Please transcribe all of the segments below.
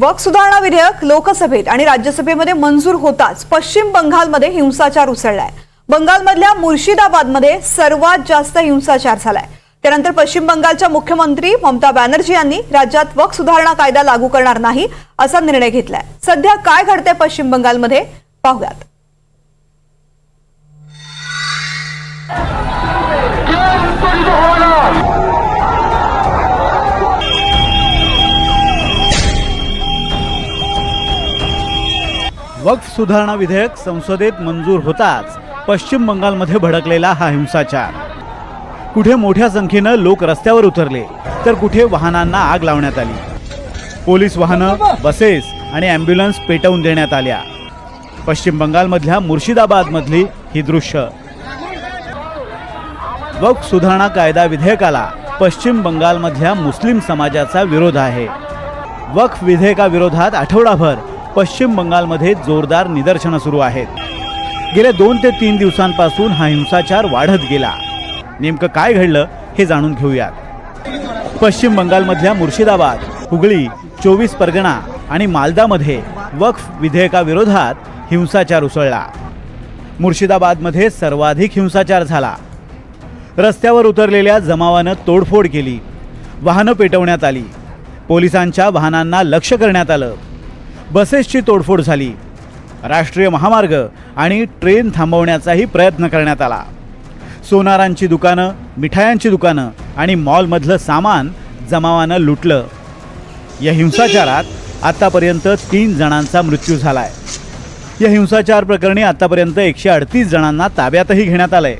वक सुधारणा विधेयक लोकसभेत आणि राज्यसभेमध्ये मंजूर होताच पश्चिम बंगालमध्ये हिंसाचार उसळलाय. बंगालमधल्या मुर्शिदाबादमध्ये सर्वात जास्त हिंसाचार झालाय. त्यानंतर पश्चिम बंगालच्या मुख्यमंत्री ममता बॅनर्जी यांनी राज्यात वक सुधारणा कायदा लागू करणार नाही असा निर्णय घेतलाय. सध्या काय घडतंय पश्चिम बंगालमध्ये? पाहुयात. वक्फ सुधारणा विधेयक संसदेत मंजूर होताच पश्चिम बंगालमध्ये भडकलेला हा हिंसाचार. कुठे मोठ्या संख्येनं लोक रस्त्यावर उतरले तर कुठे वाहनांना आग लावण्यात आली. पोलीस वाहनं बसेस आणि ॲम्ब्युलन्स पेटवून देण्यात आल्या. पश्चिम बंगालमधल्या मुर्शिदाबादमधली ही दृश्य. वक्फ सुधारणा कायदा विधेयकाला पश्चिम बंगालमधल्या मुस्लिम समाजाचा विरोध आहे. वक्फ विधेयकाविरोधात आठवडाभर पश्चिम बंगालमध्ये जोरदार निदर्शनं सुरू आहेत. गेल्या दोन ते तीन दिवसांपासून हा हिंसाचार वाढत गेला. नेमकं काय घडलं हे जाणून घेऊयात. पश्चिम बंगालमधल्या मुर्शिदाबाद हुगळी चोवीस परगणा आणि मालदामध्ये वक्फ विधेयकाविरोधात हिंसाचार उसळला. मुर्शिदाबादमध्ये सर्वाधिक हिंसाचार झाला. रस्त्यावर उतरलेल्या जमावानं तोडफोड केली. वाहनं पेटवण्यात आली. पोलिसांच्या वाहनांना लक्ष करण्यात आलं. बसेसची तोडफोड झाली. राष्ट्रीय महामार्ग आणि ट्रेन थांबवण्याचाही प्रयत्न करण्यात आला. सोनारांची दुकानं मिठायांची दुकानं आणि मॉलमधलं सामान जमावानं लुटलं. या हिंसाचारात आतापर्यंत तीन जणांचा मृत्यू झालाय. या हिंसाचार प्रकरणी आतापर्यंत एकशे अडतीस जणांना ताब्यातही घेण्यात आलंय.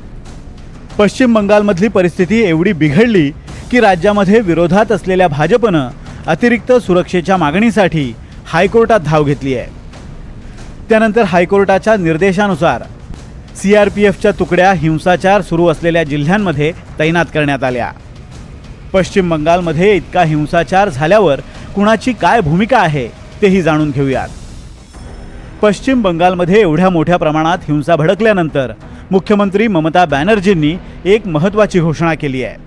पश्चिम बंगालमधली परिस्थिती एवढी बिघडली की राज्यामध्ये विरोधात असलेल्या भाजपनं अतिरिक्त सुरक्षेच्या मागणीसाठी हायकोर्टात धाव घेतली आहे. त्यानंतर हायकोर्टाच्या निर्देशानुसार सी आर पी एफच्या तुकड्या हिंसाचार सुरू असलेल्या जिल्ह्यांमध्ये तैनात करण्यात आल्या. पश्चिम बंगालमध्ये इतका हिंसाचार झाल्यावर कुणाची काय भूमिका आहे तेही जाणून घेऊयात. पश्चिम बंगालमध्ये एवढ्या मोठ्या प्रमाणात हिंसा भडकल्यानंतर मुख्यमंत्री ममता बॅनर्जींनी एक महत्त्वाची घोषणा केली आहे.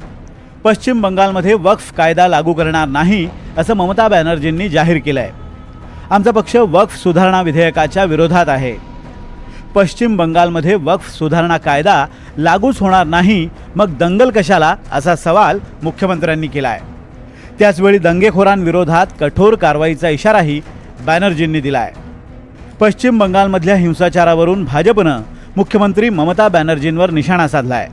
पश्चिम बंगालमध्ये वक्फ कायदा लागू करणार नाही असं ममता बॅनर्जींनी जाहीर केलं आहे आमचा पक्ष वक्फ सुधारणा विधेयकाच्या विरोधात आहे. पश्चिम बंगालमध्ये वक्फ सुधारणा कायदा लागूच होणार नाही मग दंगल कशाला? असा सवाल मुख्यमंत्र्यांनी केला आहे त्याचवेळी दंगेखोरांविरोधात कठोर कारवाईचा इशाराही बॅनर्जींनी दिला आहे पश्चिम बंगालमधल्या हिंसाचारावरून भाजपनं मुख्यमंत्री ममता बॅनर्जींवर निशाणा साधला आहे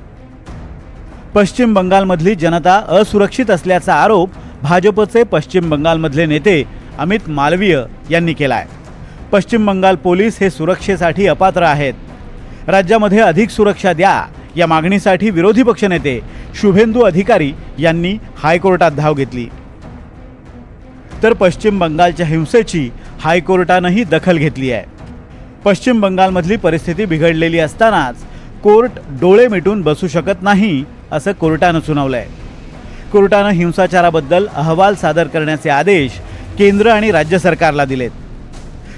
पश्चिम बंगालमधली जनता असुरक्षित असल्याचा आरोप भाजपचे पश्चिम बंगालमधले नेते अमित मालवीय यांनी केला आहे पश्चिम बंगाल पोलीस हे सुरक्षेसाठी अपात्र आहेत. राज्यामध्ये अधिक सुरक्षा द्या या मागणीसाठी विरोधी पक्षनेते शुभेंदू अधिकारी यांनी हायकोर्टात धाव घेतली. तर पश्चिम बंगालच्या हिंसेची हायकोर्टानंही दखल घेतली आहे. पश्चिम बंगालमधली परिस्थिती बिघडलेली असतानाच कोर्ट डोळे मिटून बसू शकत नाही असं कोर्टानं सुनावलं आहे कोर्टानं हिंसाचाराबद्दल अहवाल सादर करण्याचे आदेश केंद्र आणि राज्य सरकारला दिलेत.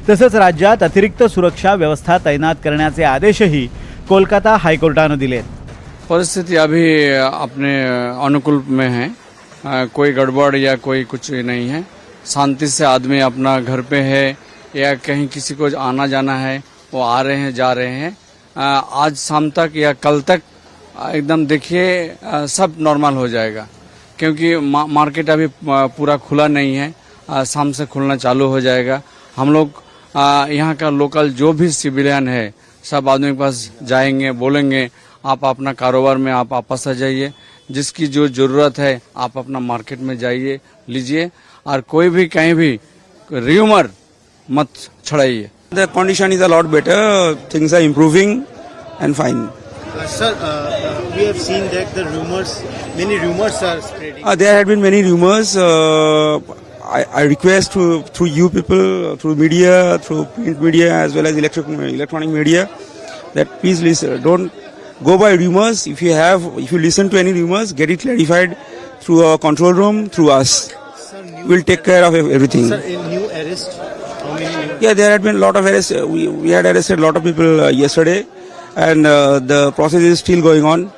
तसंच राज्यात अतिरिक्त सुरक्षा व्यवस्था तैनात करण्याचे आदेशही कोलकाता हायकोर्टानं दिलेत. परिस्थिति अभी अपने अनुकूल में है. कोई गड़बड़ या कोई कुछ नहीं है. शांति से आदमी अपना घर पे है या कहीं किसी को आना जाना है वो आ रहे हैं जा रहे हैं. आज शाम तक या कल तक एकदम देखिए सब नॉर्मल हो जाएगा. क्योंकि मा, मार्केट अभी पूरा खुला नहीं है. शाम से खुलना चालू हो जाएगा। हम लोग यहाँ का लोकल जो भी सिविलियन है सब आदमी के पास जाएँगे बोलेंगे आप अपना कारोबार में आप आपस आ जाइए। जिसकी जो ज़रूरत है आप अपना मार्केट में जाइए लीजिए और कोई भी कहीं भी र्यूमर मत छड़ाइए। The condition is a lot better things are improving and fine sir we have seen that the rumours many rumours are spreading there had been many rumours I, I request to, through you people, through media, through print media as well as electric, electronic media, that please listen, don't go by rumors. If you have, if you listen to any rumors, get it clarified through our control room, through us. Sir, We'll take care of everything. sir, a new arrest. How many? Yeah, there had been a lot of arrests. Uh, We, we had arrested a lot of people uh, yesterday, and uh, the process is still going on.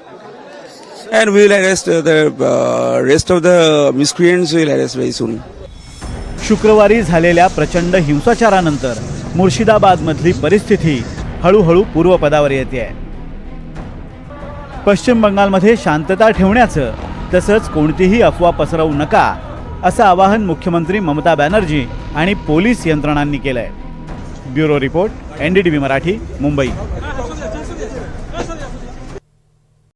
And we will arrest uh, the uh, rest of the miscreants. We will arrest very soon. शुक्रवारी झालेल्या प्रचंड हिंसाचारानंतर मुर्शिदाबादमधली परिस्थिती हळूहळू पूर्वपदावर येते पश्चिम बंगालमध्ये शांतता ठेवण्याचं तसंच कोणतीही अफवा पसरवू नका असं आवाहन मुख्यमंत्री ममता बॅनर्जी आणि पोलीस यंत्रणांनी केलंय. Bureau report NDTV Marathi Mumbai.